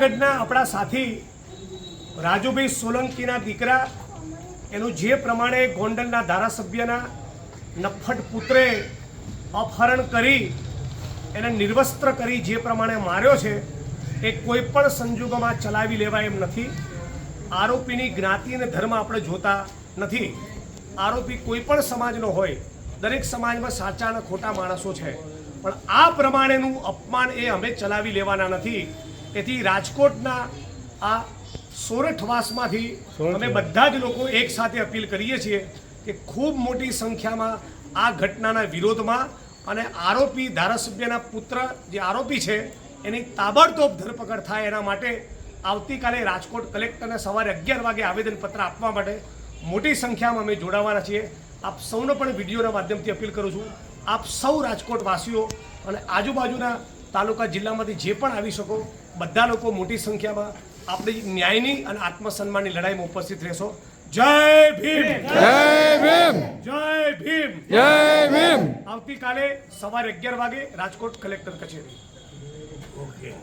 જુનાગઢના આપણા સાથી રાજુભાઈ સોલંકીના દીકરા, એનું જે પ્રમાણે ગોંડલના ધારાસભ્યના નફ્ફટ પુત્રે અપહરણ કરી, એને નિર્વસ્ત્ર કરી જે પ્રમાણે માર્યો છે, એ કોઈ પણ સંજોગોમાં ચલાવી લેવાય એમ નથી. આરોપીની જ્ઞાતિ અને ધર્મ આપણે જોતા નથી. આરોપી કોઈ પણ સમાજનો હોય, દરેક સમાજમાં સાચા અને ખોટા માણસો છે. પણ આ પ્રમાણેનું અપમાન એ અમે ચલાવી લેવાના નથી. તેથી રાજકોટના આ સોરઠવાસમાંથી અમે બધા જ લોકો એક સાથે અપીલ કરીએ છીએ કે ખૂબ મોટી સંખ્યામાં આ ઘટનાના વિરોધમાં અને આરોપી ધારાસભ્યના પુત્ર જે આરોપી છે એની તાબડતોબ ધરપકડ થાય એના માટે આવતીકાલે રાજકોટ કલેક્ટરને સવારે અગિયાર વાગે આવેદનપત્ર આપવા માટે મોટી સંખ્યામાં અમે જોડાવાના છીએ. આપ સૌનો પણ વિડીયોના માધ્યમથી અપીલ કરું છું. આપ સૌ રાજકોટ વાસીઓ અને આજુબાજુના તાલુકા જિલ્લામાંથી જે પણ આવી શકો બધા લોકો મોટી સંખ્યામાં આપણી ન્યાયની અને આત્મસન્માનની લડાઈમાં ઉપસ્થિત રહેશો. જય ભીમ! જય ભીમ! જય ભીમ! જય ભીમ! આવતીકાલે સવારે અગિયાર વાગે રાજકોટ કલેક્ટર કચેરી. ઓકે.